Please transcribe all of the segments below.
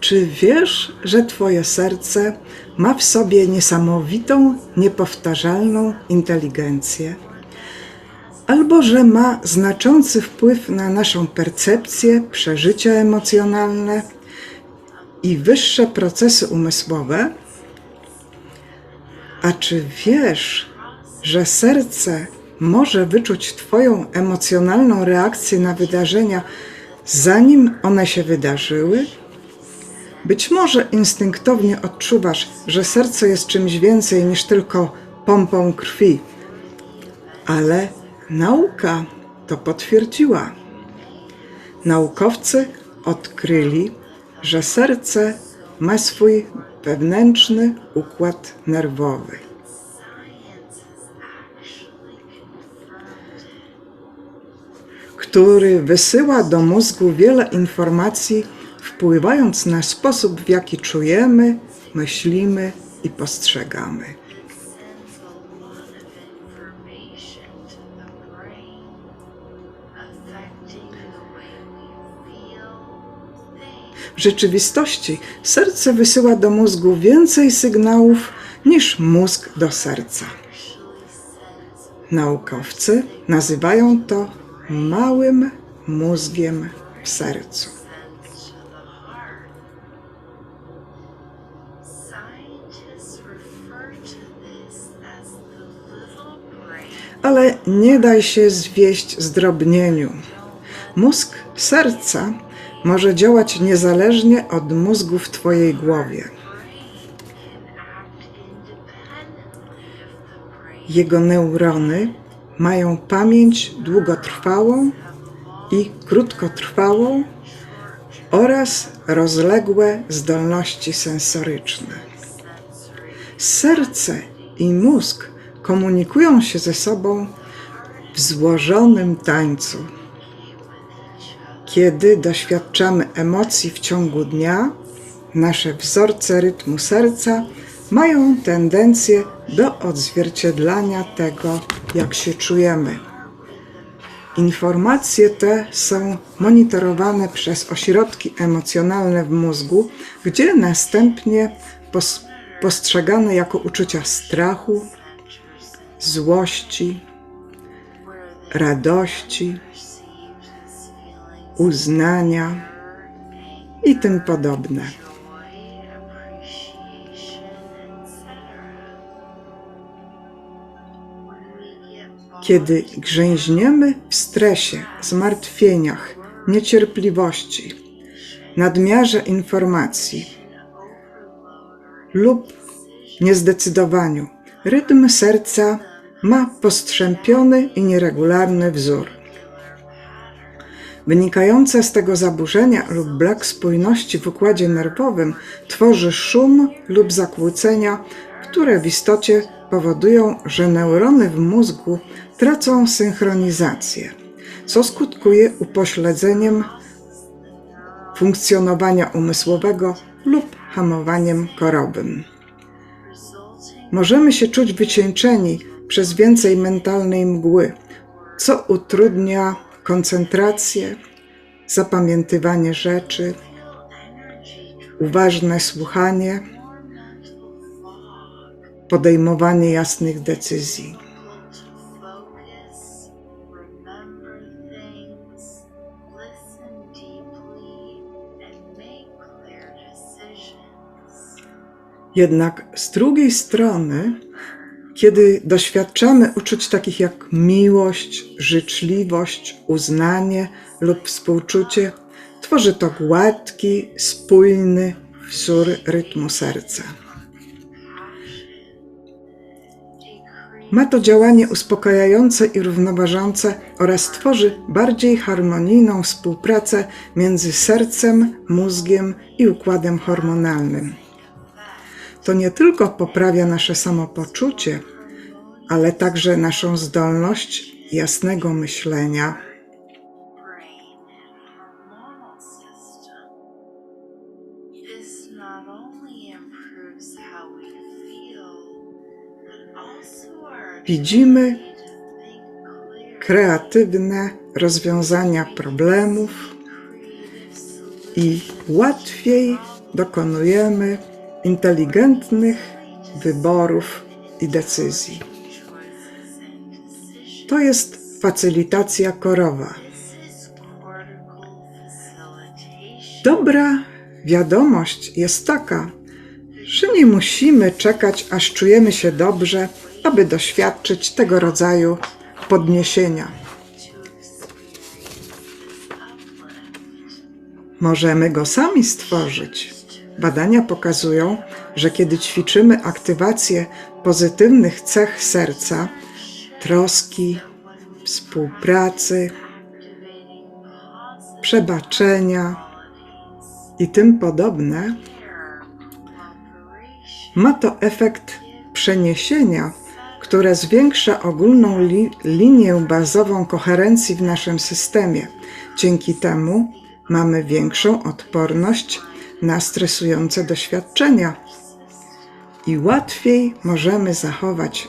Czy wiesz, że Twoje serce ma w sobie niesamowitą, niepowtarzalną inteligencję? Albo że ma znaczący wpływ na naszą percepcję, przeżycia emocjonalne i wyższe procesy umysłowe? A czy wiesz, że serce może wyczuć Twoją emocjonalną reakcję na wydarzenia, zanim one się wydarzyły? Być może instynktownie odczuwasz, że serce jest czymś więcej niż tylko pompą krwi, ale nauka to potwierdziła. Naukowcy odkryli, że serce ma swój wewnętrzny układ nerwowy. który wysyła do mózgu wiele informacji, wpływając na sposób, w jaki czujemy, myślimy i postrzegamy. W rzeczywistości serce wysyła do mózgu więcej sygnałów niż mózg do serca. Naukowcy nazywają to małym mózgiem w sercu. Ale nie daj się zwieść zdrobnieniu. Mózg serca może działać niezależnie od mózgu w Twojej głowie. Jego neurony mają pamięć długotrwałą i krótkotrwałą oraz rozległe zdolności sensoryczne. Serce i mózg komunikują się ze sobą w złożonym tańcu. Kiedy doświadczamy emocji w ciągu dnia, nasze wzorce rytmu serca mają tendencję do odzwierciedlania tego, jak się czujemy. Informacje te są monitorowane przez ośrodki emocjonalne w mózgu, gdzie następnie pos- postrzegane jako uczucia strachu, złości, radości, uznania i tym podobne. Kiedy grzęźniemy w stresie, zmartwieniach, niecierpliwości, nadmiarze informacji lub niezdecydowaniu, rytm serca ma postrzępiony i nieregularny wzór. Wynikające z tego zaburzenia lub brak spójności w układzie nerwowym tworzy szum lub zakłócenia, które w istocie powodują, że neurony w mózgu tracą synchronizację, co skutkuje upośledzeniem funkcjonowania umysłowego lub hamowaniem korowym. Możemy się czuć wycieńczeni przez więcej mentalnej mgły, co utrudnia koncentrację, zapamiętywanie rzeczy, uważne słuchanie, podejmowanie jasnych decyzji. Jednak z drugiej strony, kiedy doświadczamy uczuć takich jak miłość, życzliwość, uznanie lub współczucie, tworzy to gładki, spójny wzór rytmu serca. Ma to działanie uspokajające i równoważące oraz tworzy bardziej harmonijną współpracę między sercem, mózgiem i układem hormonalnym. To nie tylko poprawia nasze samopoczucie, ale także naszą zdolność jasnego myślenia, widzimy kreatywne rozwiązania problemów i łatwiej dokonujemy inteligentnych wyborów i decyzji. To jest facylitacja korowa. Dobra wiadomość jest taka, że nie musimy czekać, aż czujemy się dobrze, aby doświadczyć tego rodzaju podniesienia. Możemy go sami stworzyć. Badania pokazują, że kiedy ćwiczymy aktywację pozytywnych cech serca, troski, współpracy, przebaczenia i tym podobne, ma to efekt przeniesienia, które zwiększa ogólną li- linię bazową koherencji w naszym systemie. Dzięki temu mamy większą odporność na stresujące doświadczenia i łatwiej możemy zachować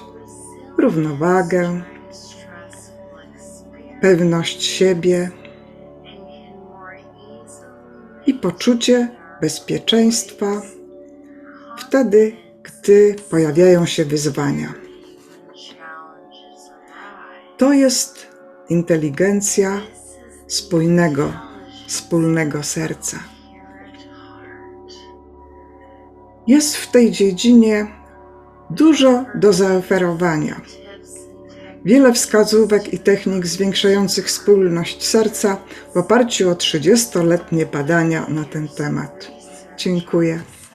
równowagę, pewność siebie i poczucie bezpieczeństwa wtedy, gdy pojawiają się wyzwania. To jest inteligencja spójnego, wspólnego serca. Jest w tej dziedzinie dużo do zaoferowania. Wiele wskazówek i technik zwiększających spójność serca w oparciu o 30-letnie badania na ten temat. Dziękuję.